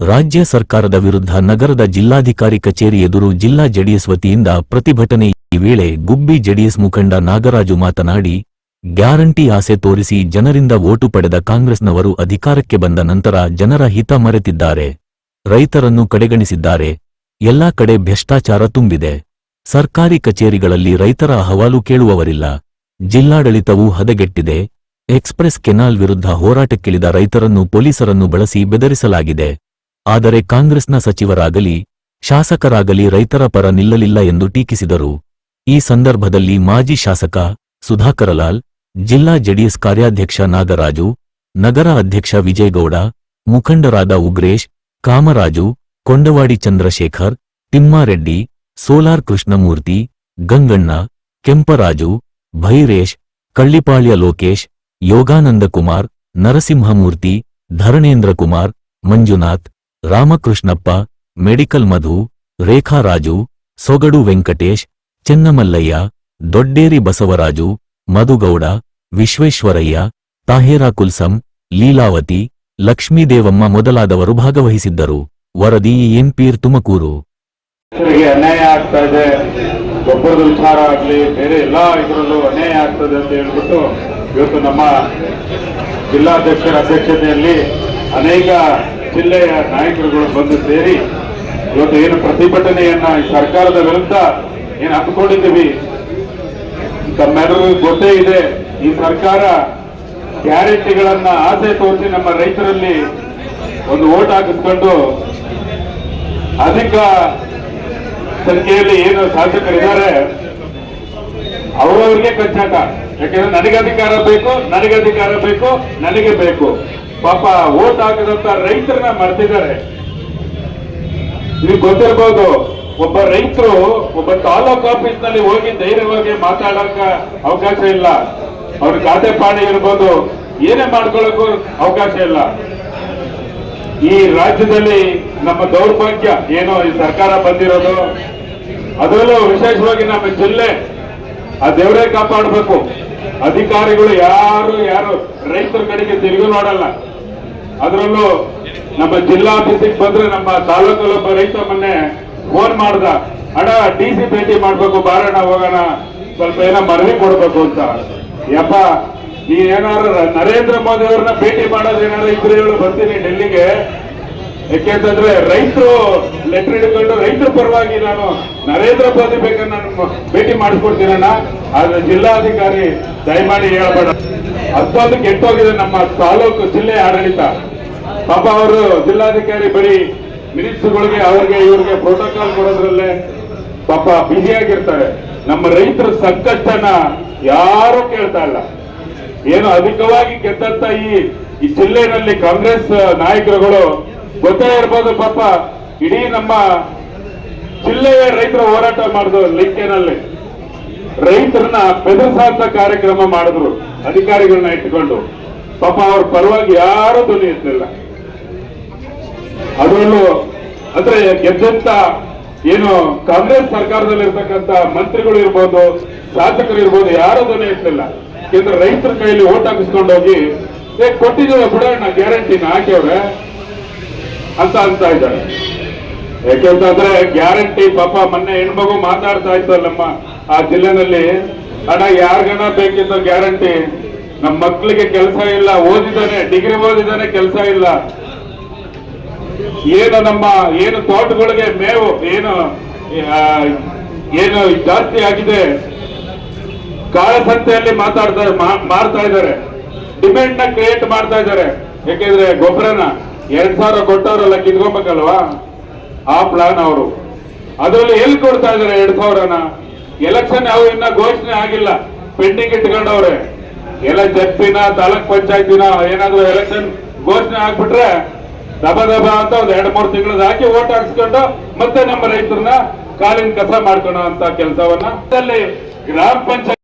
ರಾಜ್ಯ ಸರ್ಕಾರದ ವಿರುದ್ಧ ನಗರದ ಜಿಲ್ಲಾಧಿಕಾರಿ ಕಚೇರಿ ಎದುರು ಜಿಲ್ಲಾ ಜೆಡಿಎಸ್ ವತಿಯಿಂದ ಪ್ರತಿಭಟನೆ ಈ ವೇಳೆ ಗುಬ್ಬಿ ಜೆಡಿಎಸ್ ಮುಖಂಡ ನಾಗರಾಜು ಮಾತನಾಡಿ, ಗ್ಯಾರಂಟಿ ಆಸೆ ತೋರಿಸಿ ಜನರಿಂದ ಓಟು ಪಡೆದ ಕಾಂಗ್ರೆಸ್ನವರು ಅಧಿಕಾರಕ್ಕೆ ಬಂದ ನಂತರ ಜನರ ಹಿತ ಮರೆತಿದ್ದಾರೆ. ರೈತರನ್ನು ಕಡೆಗಣಿಸಿದ್ದಾರೆ. ಎಲ್ಲಾ ಕಡೆ ಭ್ರಷ್ಟಾಚಾರ ತುಂಬಿದೆ. ಸರ್ಕಾರಿ ಕಚೇರಿಗಳಲ್ಲಿ ರೈತರ ಅಹವಾಲು ಕೇಳುವವರಿಲ್ಲ. ಜಿಲ್ಲಾಡಳಿತವೂ ಹದಗೆಟ್ಟಿದೆ. ಎಕ್ಸ್ಪ್ರೆಸ್ ಕೆನಾಲ್ ವಿರುದ್ಧ ಹೋರಾಟಕ್ಕಿಳಿದ ರೈತರನ್ನು ಪೊಲೀಸರನ್ನು ಬಳಸಿ ಬೆದರಿಸಲಾಗಿದೆ. ಆದರೆ ಕಾಂಗ್ರೆಸ್ನ ಸಚಿವರಾಗಲಿ, ಶಾಸಕರಾಗಲಿ ರೈತರ ಪರ ನಿಲ್ಲಲಿಲ್ಲ ಎಂದು ಟೀಕಿಸಿದರು. ಈ ಸಂದರ್ಭದಲ್ಲಿ ಮಾಜಿ ಶಾಸಕ ಸುಧಾಕರಲಾಲ್, ಜಿಲ್ಲಾ ಜೆಡಿಎಸ್ ಕಾರ್ಯಾಧ್ಯಕ್ಷ ನಾಗರಾಜು, ನಗರ ಅಧ್ಯಕ್ಷ ವಿಜಯಗೌಡ, ಮುಖಂಡರಾದ ಉಗ್ರೇಶ್, ಕಾಮರಾಜು, ಕೊಂಡವಾಡಿ ಚಂದ್ರಶೇಖರ್, ತಿಮ್ಮಾರೆಡ್ಡಿ, ಸೋಲಾರ್ ಕೃಷ್ಣಮೂರ್ತಿ, ಗಂಗಣ್ಣ, ಕೆಂಪರಾಜು, ಭೈರೇಶ್, ಕಳ್ಳಿಪಾಳ್ಯ ಲೋಕೇಶ್, ಯೋಗಾನಂದ ಕುಮಾರ್, ನರಸಿಂಹಮೂರ್ತಿ, ಧರಣೇಂದ್ರ ಕುಮಾರ್, ಮಂಜುನಾಥ್ ರಾಮಕೃಷ್ಣಪ್ಪ, ಮೆಡಿಕಲ್ ಮಧು, ರೇಖಾ ರಾಜು, ಸೊಗಡು ವೆಂಕಟೇಶ್, ಚೆನ್ನಮಲ್ಲಯ್ಯ, ದೊಡ್ಡೇರಿ ಬಸವರಾಜು, ಮಧುಗೌಡ, ವಿಶ್ವೇಶ್ವರಯ್ಯ, ತಾಹೇರಾ ಕುಲ್ಸಂ, ಲೀಲಾವತಿ, ಲಕ್ಷ್ಮೀದೇವಮ್ಮ ಮೊದಲಾದವರು ಭಾಗವಹಿಸಿದ್ದರು. ವರದಿ ಎನ್ಪೀರ್ ತುಮಕೂರು. ಅನ್ಯಾಯ ಆಗ್ತಾ ಇದೆ. ಗೊಬ್ಬರದ ವಿಚಾರ ಆಗಲಿ, ಬೇರೆ ಎಲ್ಲ ಇದರಲ್ಲೂ ಅನ್ಯಾಯ ಆಗ್ತದೆ ಅಂತ ಹೇಳ್ಬಿಟ್ಟು ಇವತ್ತು ನಮ್ಮ ಜಿಲ್ಲಾಧ್ಯಕ್ಷರ ಅಧ್ಯಕ್ಷತೆಯಲ್ಲಿ ಅನೇಕ ಜಿಲ್ಲೆಯ ನಾಯಕರುಗಳು ಬಂದು ಸೇರಿ ಇವತ್ತು ಏನು ಪ್ರತಿಭಟನೆಯನ್ನ ಸರ್ಕಾರದ ವಿರುದ್ಧ ಏನು ಹಮ್ಮಿಕೊಂಡಿದ್ದೀವಿ ತಮ್ಮೆಲ್ಲರಿಗೂ ಗೊತ್ತೇ ಇದೆ. ಈ ಸರ್ಕಾರ ಗ್ಯಾರಂಟಿಗಳನ್ನ ಆಸೆ ತೋರಿಸಿ ನಮ್ಮ ರೈತರಲ್ಲಿ ಒಂದು ಓಟ್ ಹಾಕಿಸ್ಕೊಂಡು ಅಧಿಕ ಸಂಖ್ಯೆಯಲ್ಲಿ ಏನು ಶಾಸಕರಿದ್ದಾರೆ, ಅವರವರಿಗೆ ಕಚ್ಚಾಟ. ಯಾಕೆಂದ್ರೆ ನನಗೆ ಅಧಿಕಾರ ಬೇಕು, ನನಗೆ ಅಧಿಕಾರ ಬೇಕು, ನನಗೆ ಬೇಕು. ಪಾಪ ಓಟ್ ಹಾಕದಂತ ರೈತರನ್ನ ಮರ್ತಿದ್ದಾರೆ. ನೀವು ಗೊತ್ತಿರ್ಬೋದು, ಒಬ್ಬ ರೈತರು ಒಬ್ಬ ತಾಲೂಕ್ ಆಫೀಸ್ನಲ್ಲಿ ಹೋಗಿ ಧೈರ್ಯವಾಗಿ ಮಾತಾಡಕ ಅವಕಾಶ ಇಲ್ಲ. ಅವ್ರ ಖಾತೆ ಪಾಣಿ ಇರ್ಬೋದು, ಏನೇ ಮಾಡ್ಕೊಳ್ಳೋಕ್ಕೂ ಅವಕಾಶ ಇಲ್ಲ. ಈ ರಾಜ್ಯದಲ್ಲಿ ನಮ್ಮ ದೌರ್ಭಾಗ್ಯ ಏನೋ? ಈ ಸರ್ಕಾರ ಬಂದಿರೋದು? ಅದರಲ್ಲೂ ವಿಶೇಷವಾಗಿ ನಮ್ಮ ಜಿಲ್ಲೆ, ಆ ದೇವರೇ ಕಾಪಾಡಬೇಕು. ಅಧಿಕಾರಿಗಳು ಯಾರು ಯಾರು ರೈತರ ಕಡೆಗೆ ತಿರುಗಿ ನೋಡಲ್ಲ. ಅದರಲ್ಲೂ ನಮ್ಮ ಜಿಲ್ಲಾ ಆಫೀಸಿಗೆ ಬಂದ್ರೆ ನಮ್ಮ ತಾಲೂಕಲ್ಲೊಬ್ಬ ರೈತ ಮೊನ್ನೆ ಫೋನ್ ಮಾಡ್ದ, ಅಣ್ಣ ಡಿ ಸಿ ಭೇಟಿ ಮಾಡ್ಬೇಕು ಬಾರಣ ಹೋಗೋಣ, ಸ್ವಲ್ಪ ಏನೋ ಮನವಿ ಕೊಡ್ಬೇಕು ಅಂತ. ಯಪ್ಪ ನೀ ಏನಾರ ನರೇಂದ್ರ ಮೋದಿ ಅವ್ರನ್ನ ಭೇಟಿ ಮಾಡೋದು ಏನಾದ್ರು ಇದ್ರೆ ಹೇಳು, ಬರ್ತೀನಿ ಡೆಲ್ಲಿಗೆ. ಯಾಕೆಂತಂದ್ರೆ ರೈತರು ಲೆಟರ್ ಹಿಡ್ಕೊಂಡು ರೈತರ ಪರವಾಗಿ ನಾನು ನರೇಂದ್ರ ಮೋದಿ ಬೇಕಾದ್ರೆ ನಾನು ಭೇಟಿ ಮಾಡಿಸ್ಕೊಡ್ತೀನಣ್ಣ ಆದ್ರೆ ಜಿಲ್ಲಾಧಿಕಾರಿ ದಯಮಾಡಿ ಹೇಳ್ಬೇಡ. ಅಷ್ಟೊಂದು ಕೆಟ್ಟೋಗಿದೆ ನಮ್ಮ ತಾಲೂಕು ಜಿಲ್ಲೆ ಆಡಳಿತ. ಪಾಪ ಅವರು ಜಿಲ್ಲಾಧಿಕಾರಿ ಬರೀ ಮಿನಿಸ್ಟರ್ಗಳಿಗೆ ಅವ್ರಿಗೆ ಇವ್ರಿಗೆ ಪ್ರೋಟೋಕಾಲ್ ಕೊಡೋದ್ರಲ್ಲೇ ಪಾಪ ಆಗಿರ್ತಾರೆ. ನಮ್ಮ ರೈತರ ಸಂಕಷ್ಟನ ಯಾರು ಕೇಳ್ತಾ ಇಲ್ಲ. ಏನು ಅಧಿಕವಾಗಿ ಗೆದ್ದಂತ ಈ ಜಿಲ್ಲೆನಲ್ಲಿ ಕಾಂಗ್ರೆಸ್ ನಾಯಕರುಗಳು ಗೊತ್ತೇ ಇರ್ಬೋದು ಪಾಪ. ಇಡೀ ನಮ್ಮ ಜಿಲ್ಲೆಯ ರೈತರ ಹೋರಾಟ ಮಾಡಿದ್ರು ಲಿಂಕೆನಲ್ಲಿ. ರೈತರನ್ನ ಬೆದರ್ಸಾಂತ ಕಾರ್ಯಕ್ರಮ ಮಾಡಿದ್ರು, ಅಧಿಕಾರಿಗಳನ್ನ ಇಟ್ಕೊಂಡು ಪಾಪ ಅವ್ರ ಪರವಾಗಿ ಯಾರು ಧ್ವನಿ ಎತ್ತಲಿಲ್ಲ. ಅದರಲ್ಲೂ ಅಂದ್ರೆ ಗೆದ್ದಂತ ಏನು ಕಾಂಗ್ರೆಸ್ ಸರ್ಕಾರದಲ್ಲಿ ಇರ್ತಕ್ಕಂತ ಮಂತ್ರಿಗಳು ಇರ್ಬೋದು, ಶಾಸಕರು ಇರ್ಬೋದು, ಯಾರು ಧ್ವನಿ ಎತ್ತಲಿಲ್ಲ. ಏಕೆಂದ್ರೆ ರೈತರ ಕೈಯಲ್ಲಿ ಓಟ್ ಹಾಕಿಸ್ಕೊಂಡು ಹೋಗಿ ಕೊಟ್ಟಿದ್ದೇವೆ ಬಿಡೋಣ, ಗ್ಯಾರಂಟಿನ ಹಾಕ್ಯವ್ರೆ ಅಂತ ಅಂತ ಇದ್ದಾರೆ ಯಾಕೆಂತಂದ್ರೆ ಗ್ಯಾರಂಟಿ ಪಾಪ ಮೊನ್ನೆ ಹೆಣ್ಮಗು ಮಾತಾಡ್ತಾ ಇತ್ತು ನಮ್ಮ ಆ ಜಿಲ್ಲೆನಲ್ಲಿ, ಅಣ್ಣ ಯಾರಿಗಣ ಬೇಕಿತ್ತು ಗ್ಯಾರಂಟಿ ನಮ್ಮ ಮಕ್ಕಳಿಗೆ ಕೆಲಸ ಇಲ್ಲ, ಓದಿದ್ದಾನೆ, ಡಿಗ್ರಿ ಓದಿದ್ದಾನೆ ಕೆಲಸ ಇಲ್ಲ. ಏನು ನಮ್ಮ, ಏನು ತೋಟಗಳಿಗೆ ಮೇವು, ಏನು ಏನು ಜಾಸ್ತಿ ಆಗಿದೆ. ಕಾಳಸಂತೆಯಲ್ಲಿ ಮಾತಾಡ್ತಾ ಮಾಡ್ತಾ ಇದ್ದಾರೆ. ಡಿಮ್ಯಾಂಡ್ನ ಕ್ರಿಯೇಟ್ ಮಾಡ್ತಾ ಇದ್ದಾರೆ. ಯಾಕೆಂದ್ರೆ ಗೊಬ್ಬರನ. ಎರಡ್ ಸಾವಿರ ಕೊಟ್ಟವರೆಲ್ಲ ಕಿತ್ಕೊಬೇಕಲ್ವಾ? ಆ ಪ್ಲಾನ್ ಅವರು. ಅದರಲ್ಲಿ ಎಲ್ಲಿ ಕೊಡ್ತಾ ಇದ್ದಾರೆ ಎರಡ್ ಸಾವಿರನ? ಎಲೆಕ್ಷನ್ ಯಾವ ಇನ್ನ ಘೋಷಣೆ ಆಗಿಲ್ಲ. ಪೆಂಡಿಂಗ್ ಇಟ್ಕೊಂಡವ್ರೆ. ಎಲ್ಲ ಜಪ್ಪಿನ, ತಾಲೂಕ್ ಪಂಚಾಯತಿನ ಏನಾದ್ರು ಎಲೆಕ್ಷನ್ ಘೋಷಣೆ ಆಗ್ಬಿಟ್ರೆ ದಬ ದಬ ಅಂತ ಒಂದ್ ಎರಡ್ ಮೂರು ತಿಂಗಳದ ಹಾಕಿ ಓಟ್ ಹಾಕ್ಸ್ಕೊಂಡು ಮತ್ತೆ ನಮ್ಮ ರೈತರನ್ನ ಕಾಲಿನ ಕಸ ಮಾಡ್ಕೊಳ್ಳೋ ಅಂತ ಕೆಲಸವನ್ನ. ಗ್ರಾಮ ಪಂಚಾಯತ್